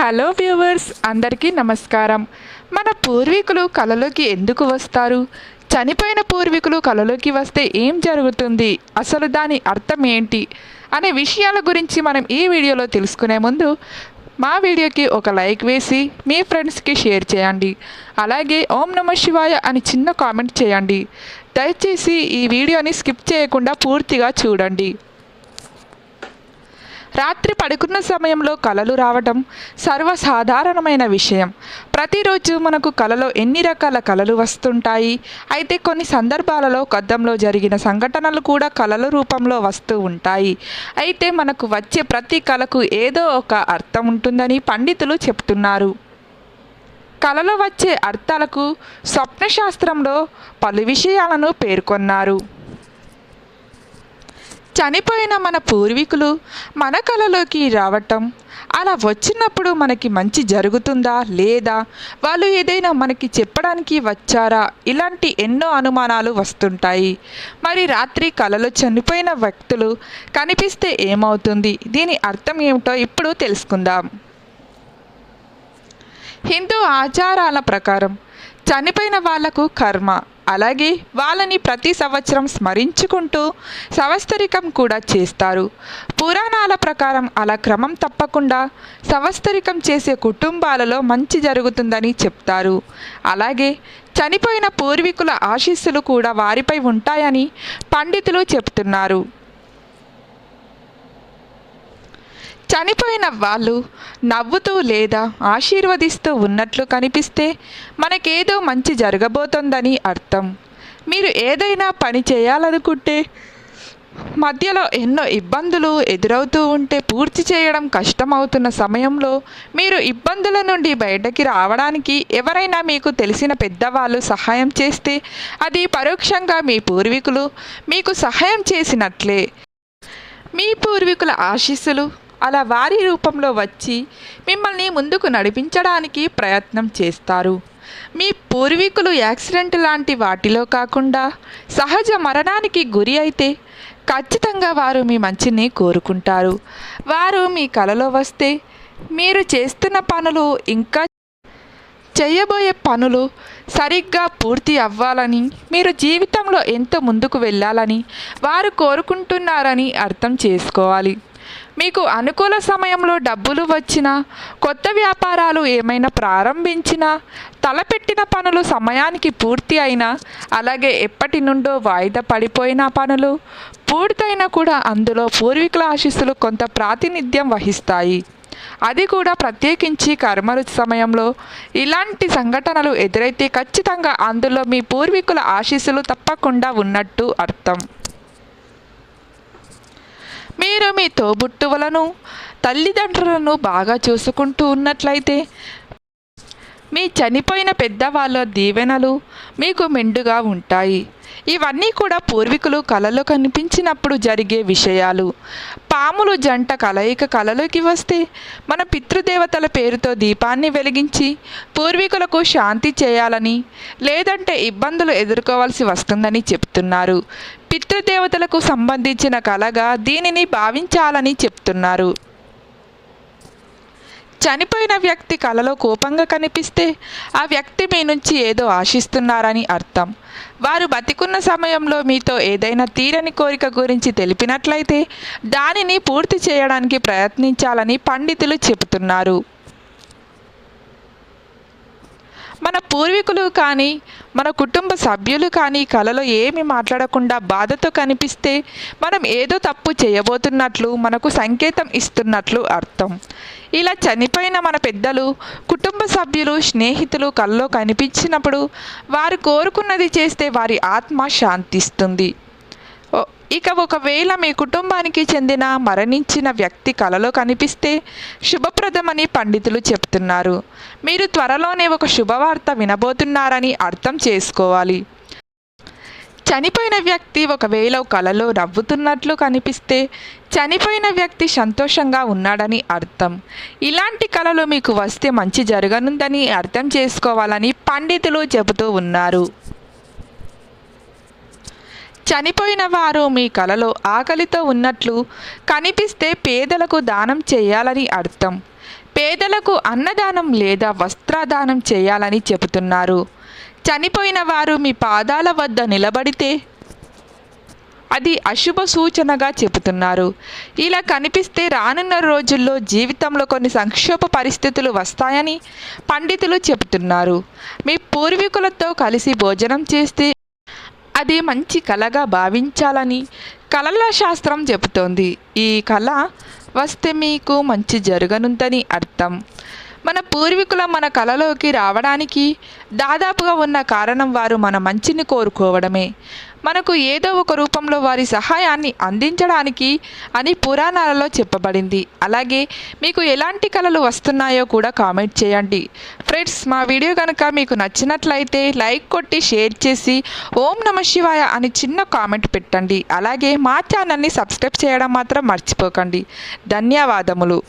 Hello viewers అందరికీ నమస్కారం. మన పూర్వీకులు కలలోకి ఎందుకు వస్తారు? చనిపోయిన పూర్వీకులు కలలోకి వస్తే ఏం జరుగుతుంది? అసలు దాని అర్థం ఏంటి? అనే విషయాల గురించి మనం ఈ వీడియోలో తెలుసుకునే ముందు మా వీడియోకి ఒక లైక్ వేసి మీ ఫ్రెండ్స్కి షేర్ చేయండి. అలాగే ఓం నమ శివాయ అని చిన్న కామెంట్ చేయండి. దయచేసి ఈ వీడియోని స్కిప్ చేయకుండా పూర్తిగా చూడండి. రాత్రి పడుకున్న సమయంలో కలలు రావటం సర్వసాధారణమైన విషయం. ప్రతిరోజు మనకు కలలో ఎన్ని రకాల కలలు వస్తుంటాయి? అయితే కొన్ని సందర్భాలలో గతంలో జరిగిన సంఘటనలు కూడా కలల రూపంలో వస్తూ ఉంటాయి. అయితే మనకు వచ్చే ప్రతి కళకు ఏదో ఒక అర్థం ఉంటుందని పండితులు చెప్తున్నారు. కలలో వచ్చే అర్థాలకు స్వప్నశాస్త్రంలో పలు విషయాలను పేర్కొన్నారు. చనిపోయిన మన పూర్వీకులు మన కలలోకి రావటం అలా వచ్చినప్పుడు మనకి మంచి జరుగుతుందా లేదా వాళ్ళు ఏదైనా మనకి చెప్పడానికి వచ్చారా? ఇలాంటి ఎన్నో అనుమానాలు వస్తుంటాయి. మరి రాత్రి కలలో చనిపోయిన వ్యక్తులు కనిపిస్తే ఏమవుతుంది? దీని అర్థం ఏమిటో ఇప్పుడు తెలుసుకుందాం. హిందూ ఆచారాల ప్రకారం చనిపోయిన వాళ్ళకు కర్మ. అలాగే వాళ్ళని ప్రతి సంవత్సరం స్మరించుకుంటూ సంవత్సరికం కూడా చేస్తారు. పురాణాల ప్రకారం అలా క్రమం తప్పకుండా సంవత్సరికం చేసే కుటుంబాలలో మంచి జరుగుతుందని చెప్తారు. అలాగే చనిపోయిన పూర్వీకుల ఆశీస్సులు కూడా వారిపై ఉంటాయని పండితులు చెప్తున్నారు. చనిపోయిన వాళ్ళు నవ్వుతూ లేదా ఆశీర్వదిస్తూ ఉన్నట్లు కనిపిస్తే మనకేదో మంచి జరగబోతోందని అర్థం. మీరు ఏదైనా పని చేయాలనుకుంటే మధ్యలో ఎన్నో ఇబ్బందులు ఎదురవుతూ ఉంటే పూర్తి చేయడం కష్టమవుతున్న సమయంలో మీరు ఇబ్బందుల నుండి బయటకి రావడానికి ఎవరైనా మీకు తెలిసిన పెద్దవాళ్ళు సహాయం చేస్తే అది పరోక్షంగా మీ పూర్వీకులు మీకు సహాయం చేసినట్లే. మీ పూర్వీకుల ఆశీస్సులు అలా వారి రూపంలో వచ్చి మిమ్మల్ని ముందుకు నడిపించడానికి ప్రయత్నం చేస్తారు. మీ పూర్వీకులు యాక్సిడెంట్ లాంటి వాటిలో కాకుండా సహజ మరణానికి గురి అయితే ఖచ్చితంగా వారు మీ మంచిని కోరుకుంటారు. వారు మీ కలలో వస్తే మీరు చేస్తున్న పనులు ఇంకా చేయబోయే పనులు సరిగ్గా పూర్తి అవ్వాలని మీరు జీవితంలో ఎంత ముందుకు వెళ్ళాలని వారు కోరుకుంటున్నారని అర్థం చేసుకోవాలి. మీకు అనుకూల సమయంలో డబ్బులు వచ్చినా కొత్త వ్యాపారాలు ఏమైనా ప్రారంభించినా తలపెట్టిన పనులు సమయానికి పూర్తి అయినా అలాగే ఎప్పటి నుండో వాయిదా పడిపోయిన పనులు పూర్తయినా కూడా అందులో పూర్వీకుల ఆశీస్సులు కొంత ప్రాతినిధ్యం వహిస్తాయి. అది కూడా ప్రత్యేకించి కర్మలు సమయంలో ఇలాంటి సంఘటనలు ఎదురైతే ఖచ్చితంగా అందులో మీ పూర్వీకుల ఆశీస్సులు తప్పకుండా ఉన్నట్టు అర్థం. మీరు మీ తోబుట్టువులను తల్లిదండ్రులను బాగా చూసుకుంటూ ఉన్నట్లయితే మీ చనిపోయిన పెద్దవాళ్ళ దీవెనలు మీకు మెండుగా ఉంటాయి. ఇవన్నీ కూడా పూర్వీకులు కలలో కనిపించినప్పుడు జరిగే విషయాలు. పాములు జంట కలయిక కలలోకి వస్తే మన పితృదేవతల పేరుతో దీపాన్ని వెలిగించి పూర్వీకులకు శాంతి చేయాలని లేదంటే ఇబ్బందులు ఎదుర్కోవాల్సి వస్తుందని చెప్తున్నారు. పితృదేవతలకు సంబంధించిన కళగా దీనిని భావించాలని చెప్తున్నారు. చనిపోయిన వ్యక్తి కలలో కోపంగా కనిపిస్తే ఆ వ్యక్తి మీ నుంచి ఏదో ఆశిస్తున్నారని అర్థం. వారు బతికున్న సమయంలో మీతో ఏదైనా తీరని కోరిక గురించి తెలిపినట్లయితే దానిని పూర్తి చేయడానికి ప్రయత్నించాలని పండితులు చెబుతున్నారు. మన పూర్వీకులు కానీ మన కుటుంబ సభ్యులు కానీ కలలో ఏమి మాట్లాడకుండా బాధతో కనిపిస్తే మనం ఏదో తప్పు చేయబోతున్నట్లు మనకు సంకేతం ఇస్తున్నట్లు అర్థం. ఇలా చనిపోయిన మన పెద్దలు కుటుంబ సభ్యులు స్నేహితులు కల్లో కనిపించినప్పుడు వారు కోరుకున్నది చేస్తే వారి ఆత్మ శాంతిస్తుంది. ఇక ఒకవేళ మీ కుటుంబానికి చెందిన మరణించిన వ్యక్తి కలలో కనిపిస్తే శుభప్రదమని పండితులు చెప్తున్నారు. మీరు త్వరలోనే ఒక శుభవార్త వినబోతున్నారని అర్థం చేసుకోవాలి. చనిపోయిన వ్యక్తి ఒకవేళ కలలో నవ్వుతున్నట్లు కనిపిస్తే చనిపోయిన వ్యక్తి సంతోషంగా ఉన్నాడని అర్థం. ఇలాంటి కళలు మీకు వస్తే మంచి జరగనుందని అర్థం చేసుకోవాలని పండితులు చెబుతూ ఉన్నారు. చనిపోయిన వారు మీ కలలో ఆకలితో ఉన్నట్లు కనిపిస్తే పేదలకు దానం చేయాలని అర్థం. పేదలకు అన్నదానం లేదా వస్త్రదానం చేయాలని చెబుతున్నారు. చనిపోయిన వారు మీ పాదాల వద్ద నిలబడితే అది అశుభ సూచనగా చెబుతున్నారు. ఇలా కనిపిస్తే రానున్న రోజుల్లో జీవితంలో కొన్ని సంక్షోభ పరిస్థితులు వస్తాయని పండితులు చెబుతున్నారు. మీ పూర్వీకులతో కలిసి భోజనం చేస్తే అది మంచి కళగా భావించాలని కళల శాస్త్రం చెబుతోంది. ఈ కళ వస్తే మీకు మంచి జరగనుందని అర్థం. మన పూర్వీకుల మన కళలోకి రావడానికి దాదాపుగా ఉన్న కారణం వారు మన మంచిని కోరుకోవడమే. మనకు ఏదో ఒక రూపంలో వారి సహాయాన్ని అందించడానికి అని పురాణాలలో చెప్పబడింది. అలాగే మీకు ఎలాంటి కళలు వస్తున్నాయో కూడా కామెంట్ చేయండి. ఫ్రెండ్స్ మా వీడియో కనుక మీకు నచ్చినట్లయితే లైక్ కొట్టి షేర్ చేసి ఓం నమ శివాయ అని చిన్న కామెంట్ పెట్టండి. అలాగే మా ఛానల్ని సబ్స్క్రైబ్ చేయడం మాత్రం మర్చిపోకండి. ధన్యవాదములు.